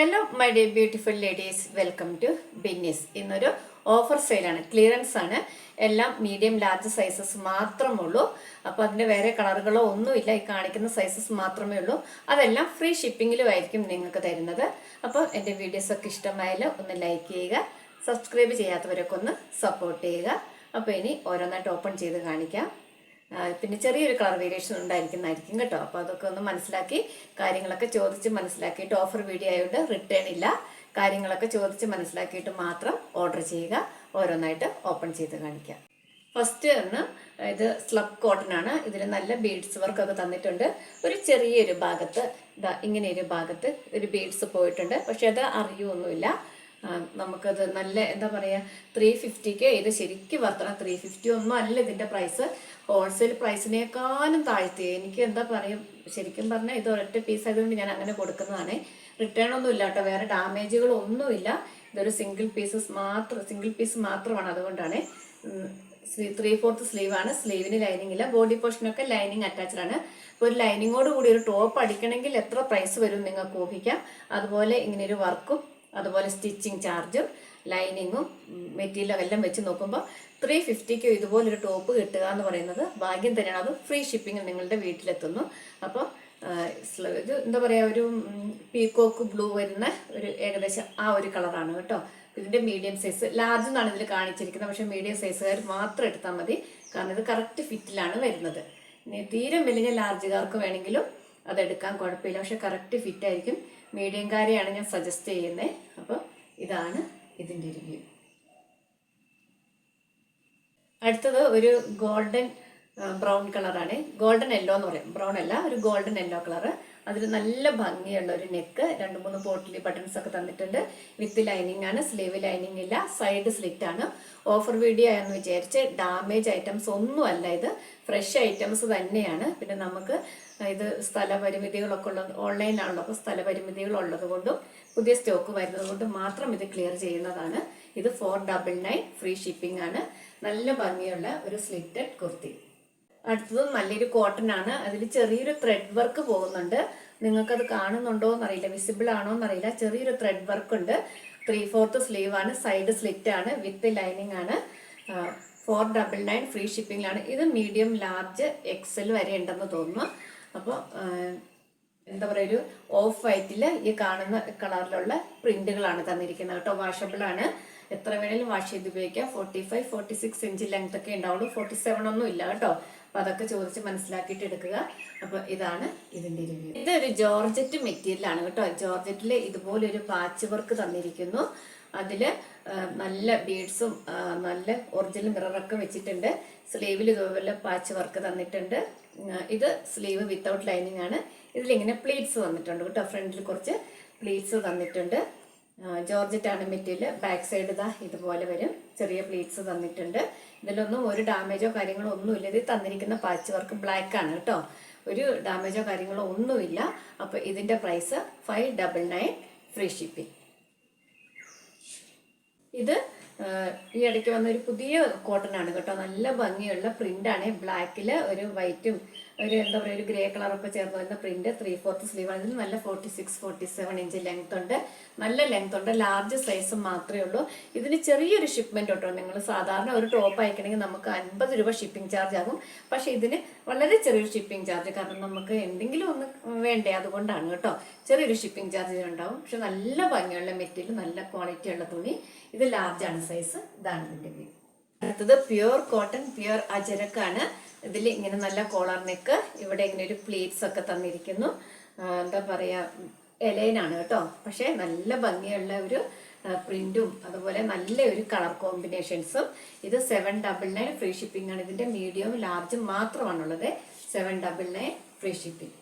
Hello my dear beautiful ladies welcome to Binnis ഇന്നൊരു offer സെയിലാണ് clearance ആണ്. എല്ലാം medium large sizes മാത്രമുള്ളൂ. അപ്പോൾ അതിന്റെ വേറെ കളറുകളോ ഒന്നുമില്ല. ഈ കാണിക്കുന്ന സൈസസ് മാത്രമേ ഉള്ളൂ. അതെല്ലാം ഫ്രീ ഷിപ്പിങ്ങിലുമായിരിക്കും നിങ്ങൾക്ക് തരുന്നത്. അപ്പോൾ എന്റെ വീഡിയോസൊക്കെ ഇഷ്ടമായാൽ ഒന്ന് ലൈക്ക് ചെയ്യുക. സബ്സ്ക്രൈബ് ചെയ്യാത്തവരൊക്കെ ഒന്ന് സപ്പോർട്ട് ചെയ്യുക. അപ്പോൾ ഇനി ഓരോന്നായിട്ട് ഓപ്പൺ ചെയ്ത് കാണിക്കാം. പിന്നെ ചെറിയൊരു കളർ വേരിയേഷൻ ഉണ്ടായിരിക്കുന്നതായിരിക്കും കേട്ടോ. അപ്പോൾ അതൊക്കെ ഒന്ന് മനസ്സിലാക്കി കാര്യങ്ങളൊക്കെ ചോദിച്ച് മനസ്സിലാക്കിയിട്ട് ഓഫർ വീഡിയോ ആയതുകൊണ്ട് റിട്ടേൺ ഇല്ല. കാര്യങ്ങളൊക്കെ ചോദിച്ച് മനസ്സിലാക്കിയിട്ട് മാത്രം ഓർഡർ ചെയ്യുക. ഓരോന്നായിട്ട് ഓപ്പൺ ചെയ്ത് കാണിക്കാം ഫസ്റ്റ് ഒന്ന് ഇത് സ്ലബ് കോട്ടൺ ആണ്. ഇതിൽ നല്ല ബീഡ്സ് വർക്കൊക്കെ തന്നിട്ടുണ്ട്. ഒരു ചെറിയൊരു ഭാഗത്ത് ഇതാ ഇങ്ങനെ ഒരു ഭാഗത്ത് ഒരു ബീഡ്സ് പോയിട്ടുണ്ട്. പക്ഷെ അത് അറിയുമൊന്നുമില്ല നമുക്കത് നല്ല എന്താ പറയുക ത്രീ ഫിഫ്റ്റിക്ക് ഇത് ശരിക്കും വർത്തണം ത്രീ ഫിഫ്റ്റി ഒന്നും അല്ല ഇതിന്റെ പ്രൈസ് ഹോൾസെയിൽ പ്രൈസിനേക്കാളും താഴ്ത്തി. എനിക്ക് എന്താ പറയുക ശരിക്കും പറഞ്ഞാൽ ഇത് ഒരൊറ്റ പീസ് ആയതുകൊണ്ട് ഞാൻ അങ്ങനെ കൊടുക്കുന്നതാണ്. റിട്ടേൺ ഒന്നും ഇല്ല കേട്ടോ. വേറെ ഡാമേജുകൾ ഒന്നുമില്ല. ഇതൊരു സിംഗിൾ പീസസ് മാത്രം സിംഗിൾ പീസ് മാത്രമാണ് അതുകൊണ്ടാണ്. ത്രീ ഫോർത്ത് സ്ലീവ് ആണ്. സ്ലീവിന് ലൈനിങ് ഇല്ല. ബോഡി പോർഷനൊക്കെ ലൈനിങ് അറ്റാച്ച്ഡ് ആണ്. ഒരു ലൈനിങ്ങോട് കൂടി ഒരു ടോപ്പ് അടിക്കണമെങ്കിൽ എത്ര പ്രൈസ് വരും നിങ്ങൾക്ക് ഊഹിക്കാം. അതുപോലെ ഇങ്ങനെ ഒരു വർക്കും അതുപോലെ സ്റ്റിച്ചിങ് ചാർജും ലൈനിങ്ങും മെറ്റീരിയലും എല്ലാം വെച്ച് നോക്കുമ്പോൾ ത്രീ ഫിഫ്റ്റിക്ക് ഇതുപോലൊരു ടോപ്പ് കിട്ടുക എന്ന് പറയുന്നത് ഭാഗ്യം തന്നെയാണ്. അത് ഫ്രീ ഷിപ്പിംഗ് നിങ്ങളുടെ വീട്ടിലെത്തുന്നു. അപ്പോൾ ഇത് എന്താ പറയുക ഒരു പീക്കോക്ക് ബ്ലൂ വരുന്ന ഒരു ഏകദേശം ആ ഒരു കളറാണ് കേട്ടോ. ഇതിന്റെ മീഡിയം സൈസ് ലാർജ് എന്നാണ് ഇതിൽ കാണിച്ചിരിക്കുന്നത്. പക്ഷേ മീഡിയം സൈസുകാർ മാത്രം എടുത്താൽ മതി. കാരണം ഇത് കറക്റ്റ് ഫിറ്റിലാണ് വരുന്നത്. തീരെ മെലിഞ്ഞ ലാർജുകാർക്ക് വേണമെങ്കിലും അതെടുക്കാൻ കുഴപ്പമില്ല. പക്ഷെ കറക്റ്റ് ഫിറ്റ് ആയിരിക്കും. മീഡിയംകാരെയാണ് ഞാൻ സജസ്റ്റ് ചെയ്യുന്നത് അപ്പോൾ ഇതാണ് ഇതിന്റെ ഒരു വ്യൂ അടുത്തത് ഒരു ഗോൾഡൻ ബ്രൗൺ കളറാണ് ഗോൾഡൻ യെല്ലോ എന്ന് പറയും. ബ്രൗൺ അല്ല ഒരു ഗോൾഡൻ യെല്ലോ കളറ് അതിൽ നല്ല ഭംഗിയുള്ള ഒരു നെക്ക്. രണ്ട് മൂന്ന് പോട്ടിൽ ബട്ടൺസ് ഒക്കെ തന്നിട്ടുണ്ട്. വിത്ത് ലൈനിങ് ആണ്. സ്ലീവ് ലൈനിങ് ഇല്ല. സൈഡ് സ്ലിറ്റ് ആണ്. ഓഫർ വീഡിയോ ആയെന്ന് വിചാരിച്ച് ഡാമേജ് ഐറ്റംസ് ഒന്നും അല്ല ഇത്. ഫ്രഷ് ഐറ്റംസ് തന്നെയാണ്. പിന്നെ നമുക്ക് ഇത് സ്ഥലപരിമിതികളൊക്കെ ഉള്ളത് ഓൺലൈനാണല്ലോ അപ്പോൾ സ്ഥലപരിമിതികൾ ഉള്ളത് കൊണ്ടും പുതിയ സ്റ്റോക്ക് വരുന്നത് കൊണ്ട് മാത്രം ഇത് ക്ലിയർ ചെയ്യുന്നതാണ്. ഇത് four double nine free shipping ആണ്. നല്ല ഭംഗിയുള്ള ഒരു സ്ലിറ്റഡ് കുർത്തി. അടുത്തത് നല്ലൊരു കോട്ടൺ ആണ്. അതിൽ ചെറിയൊരു ത്രെഡ് വർക്ക് പോകുന്നുണ്ട്. നിങ്ങൾക്കത് കാണുന്നുണ്ടോ എന്നറിയില്ല. വിസിബിൾ ആണോ എന്നറിയില്ല. ചെറിയൊരു ത്രെഡ് വർക്ക് ഉണ്ട്. ത്രീ ഫോർത്ത് സ്ലീവ് ആണ്. സൈഡ് സ്ലിറ്റ് ആണ്. വിത്ത് ലൈനിങ് ആണ്. ഫോർ ഡബിൾ നയൻ ഫ്രീ ഷിപ്പിംഗിലാണ് ഇത് മീഡിയം ലാർജ് എക്സൽ വരെ ഉണ്ടെന്ന് തോന്നുന്നു. അപ്പോൾ എന്താ പറയുക ഒരു ഓഫ് വൈറ്റിൽ ഈ കാണുന്ന കളറിലുള്ള പ്രിന്റുകളാണ് തന്നിരിക്കുന്നത് കേട്ടോ. വാഷബിൾ ആണ്. എത്ര വേണേലും വാഷ് ചെയ്ത് ഉപയോഗിക്കാം. Forty five forty six inch length ഒക്കെ ഉണ്ടാവുള്ളൂ. ഫോർട്ടി സെവൻ ഒന്നും ഇല്ല കേട്ടോ. അപ്പൊ അതൊക്കെ ചോദിച്ച് മനസ്സിലാക്കിയിട്ട് എടുക്കുക. അപ്പൊ ഇതാണ് ഇതിന്റെ റിവ്യൂ ഇതൊരു ജോർജറ്റ് മെറ്റീരിയൽ ആണ് കേട്ടോ. ജോർജറ്റിൽ ഇതുപോലെ ഒരു പാച്ച് വർക്ക് തന്നിരിക്കുന്നു. അതിൽ നല്ല ബീഡ്സും നല്ല ഒറിജിനൽ മിററൊക്കെ വെച്ചിട്ടുണ്ട്. സ്ലീവിൽ ഇതുപോലെ പാച്ച് വർക്ക് തന്നിട്ടുണ്ട്. ഇത് സ്ലീവ് വിത്തൗട്ട് ലൈനിങ് ആണ്. ഇതിലിങ്ങനെ പ്ലീറ്റ്സ് വന്നിട്ടുണ്ട് കേട്ടോ. ഫ്രണ്ടിൽ കുറച്ച് പ്ലീറ്റ്സ് തന്നിട്ടുണ്ട്. ജോർജറ്റ് ആണ് മെറ്റീരിയൽ. ബാക്ക് സൈഡ് ഇതാ ഇതുപോലെ വരും. ചെറിയ പ്ലീറ്റ്സ് തന്നിട്ടുണ്ട്. ഇതിലൊന്നും ഒരു ഡാമേജോ കാര്യങ്ങളോ ഒന്നുമില്ല. ഇത് തന്നിരിക്കുന്ന പാച്ച് വർക്ക് ബ്ലാക്ക് ആണ് കേട്ടോ. ഒരു ഡാമേജോ കാര്യങ്ങളോ ഒന്നുമില്ല. അപ്പോൾ ഇതിന്റെ price five double nine free shipping ഇത് ഈ ഇടയ്ക്ക് വന്ന ഒരു പുതിയ കോട്ടൺ ആണ് കേട്ടോ. നല്ല ഭംഗിയുള്ള പ്രിന്റ് ആണ്. ബ്ലാക്കിൽ ഒരു വൈറ്റും ഒരു എന്താ പറയുക ഒരു ഗ്രേ കളറൊക്കെ ചേർന്ന് വരുന്ന പ്രിന്റ് ത്രീ ഫോർത്ത് സ്ലീവ് ആണ്. നല്ല forty six forty seven inch length ഉണ്ട്. നല്ല ലെങ്ത് ഉണ്ട്. ലാർജ് സൈസ് മാത്രമേ ഉള്ളൂ. ഇതിന് ചെറിയൊരു ഷിപ്മെന്റ് കേട്ടോ നിങ്ങൾ സാധാരണ ഒരു ടോപ്പ് അയക്കണമെങ്കിൽ നമുക്ക് അൻപത് രൂപ ഷിപ്പിംഗ് ചാർജ് ആകും. പക്ഷെ ഇതിന് വളരെ ചെറിയൊരു ഷിപ്പിംഗ് ചാർജ് കാരണം നമുക്ക് എന്തെങ്കിലും ഒന്ന് വേണ്ടേ? അതുകൊണ്ടാണ് കേട്ടോ. ചെറിയൊരു ഷിപ്പിംഗ് ചാർജ് ഉണ്ടാവും പക്ഷെ നല്ല ഭംഗിയുള്ള മെറ്റീരിയൽ നല്ല ക്വാളിറ്റി ഉള്ള തുണി. ഇത് ലാർജ് ആണ് സൈസ് ഇതാണ് ഇതിന്റെ വ്യൂ അടുത്തത് പ്യുർ കോട്ടൺ പ്യുർ അജരക്കാണ്. ഇതിൽ ഇങ്ങനെ നല്ല കോളർ നെക്ക് ഇവിടെ ഇങ്ങനെ ഒരു പ്ലീറ്റ്സ് ഒക്കെ തന്നിരിക്കുന്നു. എന്താ പറയാ എലൈനാണ് കേട്ടോ. പക്ഷേ നല്ല ഭംഗിയുള്ള ഒരു പ്രിന്റും അതുപോലെ നല്ല ഒരു കളർ കോമ്പിനേഷൻസും ഇത് seven double nine free shipping ആണ്. ഇതിന്റെ മീഡിയവും ലാർജും മാത്രമാണുള്ളത്. Seven double nine free shipping